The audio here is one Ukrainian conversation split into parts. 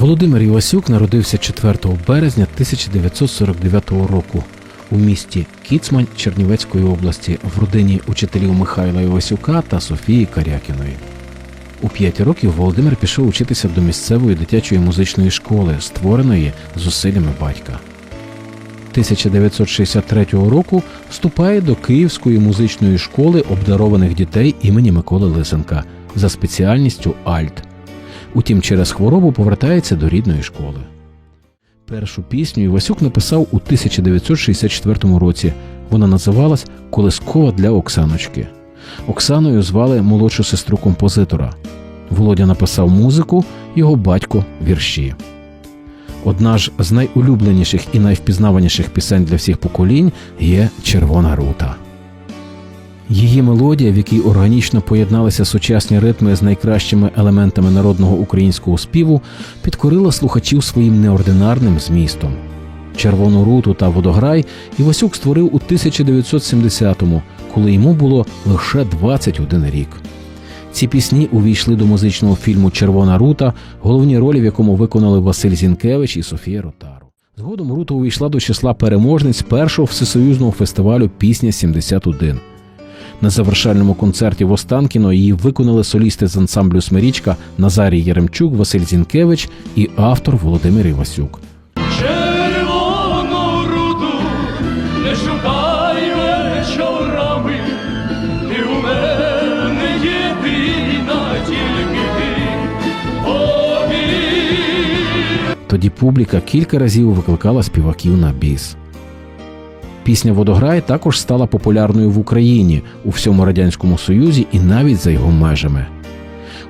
Володимир Івасюк народився 4 березня 1949 року у місті Кіцмань Чернівецької області в родині учителів Михайла Івасюка та Софії Карякіної. У 5 років Володимир пішов учитися до місцевої дитячої музичної школи, створеної зусиллями батька. 1963 року вступає до Київської музичної школи обдарованих дітей імені Миколи Лисенка за спеціальністю Альт. Утім, через хворобу повертається до рідної школи. Першу пісню Івасюк написав у 1964 році. Вона називалась Колискова для Оксаночки. Оксаною звали молодшу сестру композитора. Володя написав музику, його батько вірші. Одна ж з найулюбленіших і найвпізнаваніших пісень для всіх поколінь є Червона рута. Її мелодія, в якій органічно поєдналися сучасні ритми з найкращими елементами народного українського співу, підкорила слухачів своїм неординарним змістом. Червону руту та водограй Івасюк створив у 1970-му, коли йому було лише 21 рік. Ці пісні увійшли до музичного фільму Червона рута, головні ролі в якому виконали Василь Зінкевич і Софія Ротару. Згодом рута увійшла до числа переможниць першого всесоюзного фестивалю Пісня 71 на завершальному концерті в Останкіно її виконали солісти з ансамблю Смирічка Назарій Яремчук, Василь Зінкевич і автор Володимир Івасюк. Тоді публіка кілька разів викликала співаків на біс. Пісня Водограй також стала популярною в Україні у всьому радянському союзі і навіть за його межами.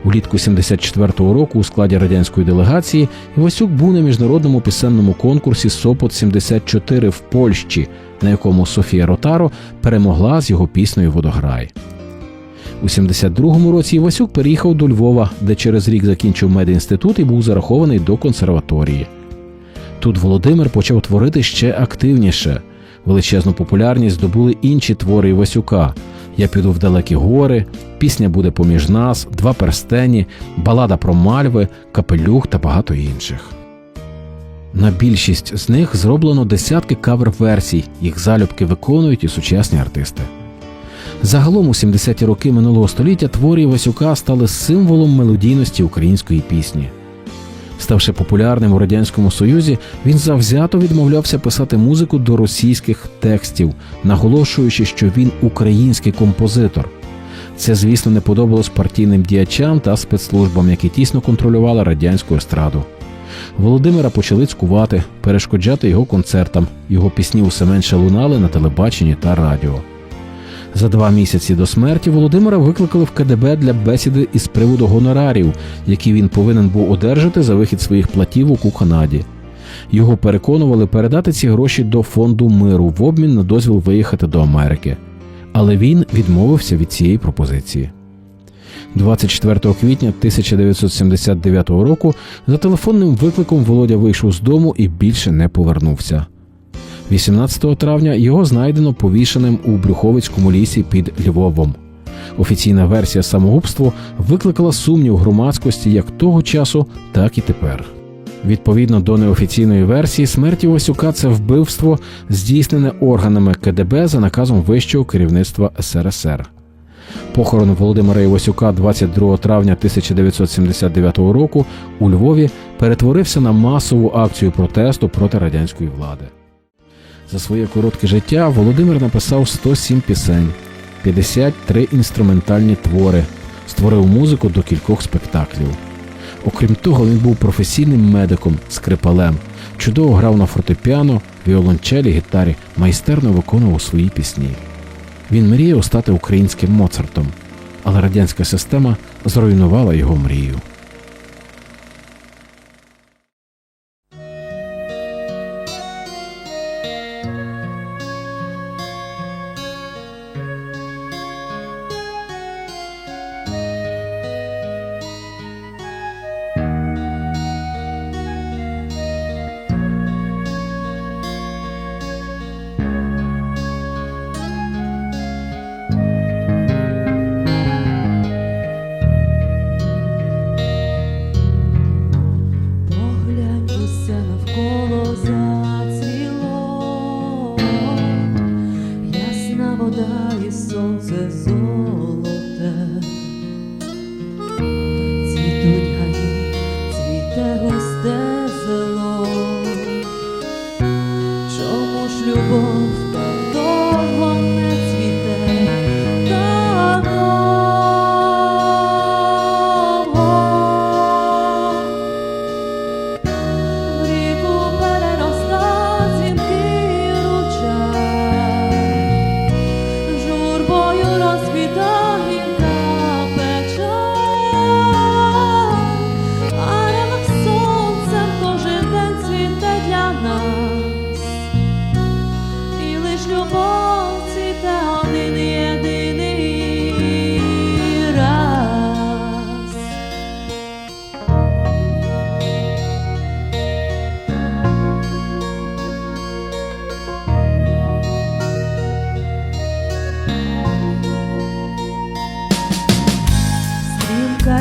Улітку 74-го року у складі радянської делегації Івасюк був на міжнародному пісенному конкурсі Сопот 74 в Польщі, на якому Софія Ротаро перемогла з його піснею Водограй. У 72-му році Івасюк переїхав до Львова, де через рік закінчив медінститут і був зарахований до консерваторії. Тут Володимир почав творити ще активніше. Величезну популярність здобули інші твори Івасюка. Я піду в далекі гори, пісня буде поміж нас, два перстені, балада про мальви, капелюх та багато інших. На більшість з них зроблено десятки кавер-версій, їх залюбки виконують і сучасні артисти. Загалом у 70-ті роки минулого століття твори Івасюка стали символом мелодійності української пісні. Ставши популярним у радянському союзі, він завзято відмовлявся писати музику до російських текстів, наголошуючи, що він український композитор. Це, звісно, не подобалось партійним діячам та спецслужбам, які тісно контролювали радянську естраду. Володимира почали цькувати, перешкоджати його концертам. Його пісні усе менше лунали на телебаченні та радіо. За два місяці до смерті Володимира викликали в КДБ для бесіди із приводу гонорарів, які він повинен був одержати за вихід своїх платівок у Канаді. Його переконували передати ці гроші до фонду миру в обмін на дозвіл виїхати до Америки. Але він відмовився від цієї пропозиції. 24 квітня 1979 року за телефонним викликом Володя вийшов з дому і більше не повернувся. 18 травня його знайдено повішеним у Брюховицькому лісі під Львовом. Офіційна версія самогубства викликала сумнів громадськості як того часу, так і тепер. Відповідно до неофіційної версії, смерті Васюка це вбивство, здійснене органами КДБ за наказом вищого керівництва СРСР. Похорон Володимира Івасюка 22 травня 1979 року у Львові перетворився на масову акцію протесту проти радянської влади. За своє коротке життя Володимир написав 107 пісень, 53 інструментальні твори, створив музику до кількох спектаклів. Окрім того, він був професійним медиком, скрипалем, чудово грав на фортепіано, віолончелі, гітарі, майстерно виконував свої пісні. Він мріяв стати українським Моцартом, але радянська система зруйнувала його мрію.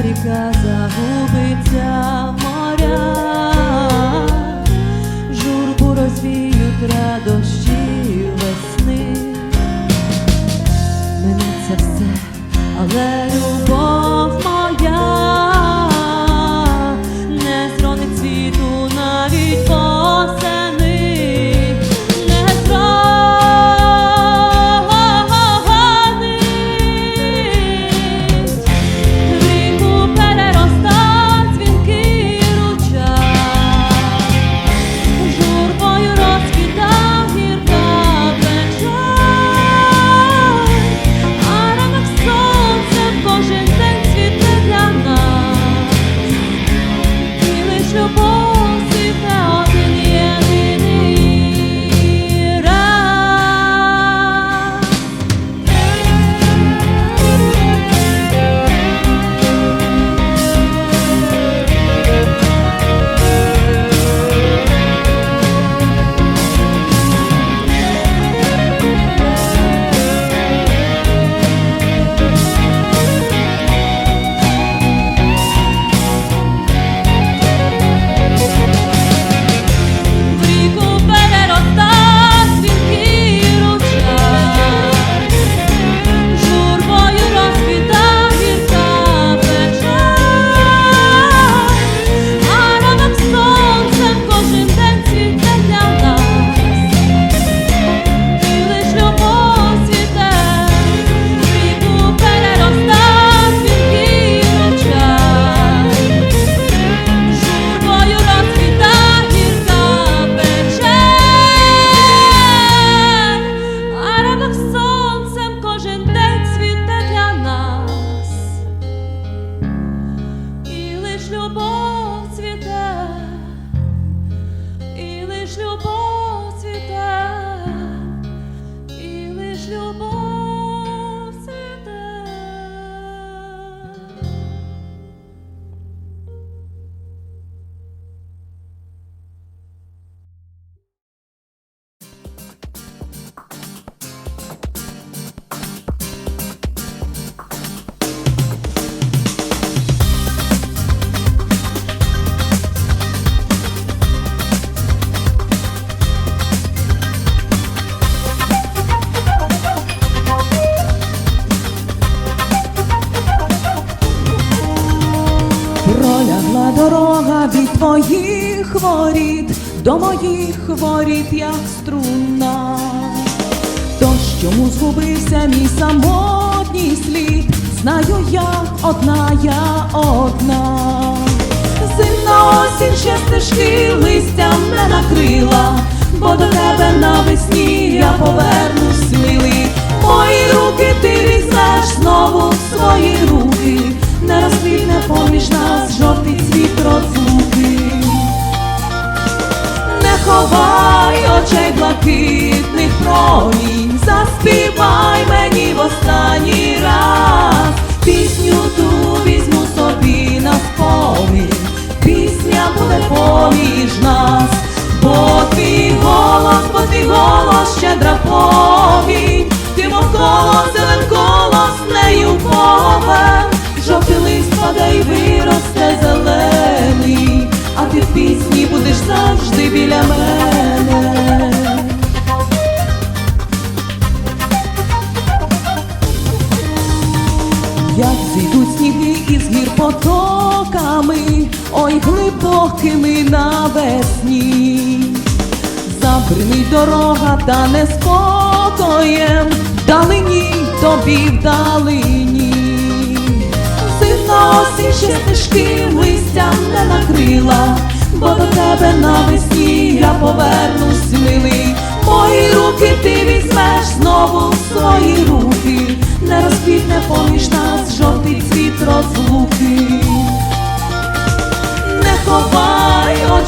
Ріка загубиться в морях, журбу розвіють радощі весни. Минеться все, але до моїх воріт, як струна. То, чому згубився мій самотній слід, знаю я одна, я одна. Зимна осінь ще стежки листям не накрила, бо до тебе навесні я повернусь милий. Мої руки ти візьмеш знову в свої руки, не розквітне поміж нас жовтий цвіт розлуки. Очей блакитних промінь, заспівай мені в останній раз. Пісню ту візьму собі на спомін, пісня буде поміж нас, бо твій голос, бо твій голос щедра повінь, ти мов колос, зелен колос, нею повен, жовтий лист паде й виросте зелений, а ти в пісні будеш завжди біля мене. Із гір потоками, ой глибокими навесні, за дорога та неспокоєм, вдалині тобі вдалині. Зимна ще стежки листям не накрила, бо до тебе навесні я повернусь милий. Мої руки ти візьмеш знову свої руки, не розквітне поміж нас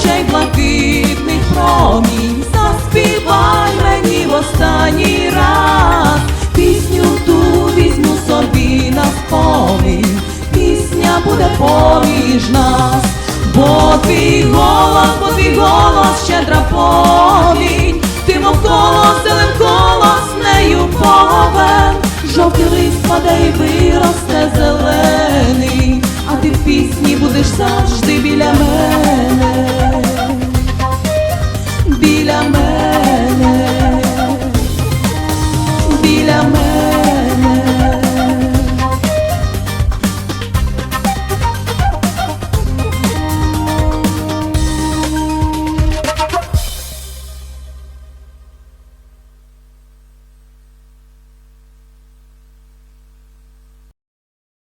очей блакитних промінь, заспівай мені в останній раз. Пісню ту візьму собі на спомін, пісня буде поміж нас, бо твій голос, бо твій голос щедра повінь, ти мов колос, зелен колос, нею повен, жовтий лист паде і виросте зелений, а ти в пісні будеш завжди біля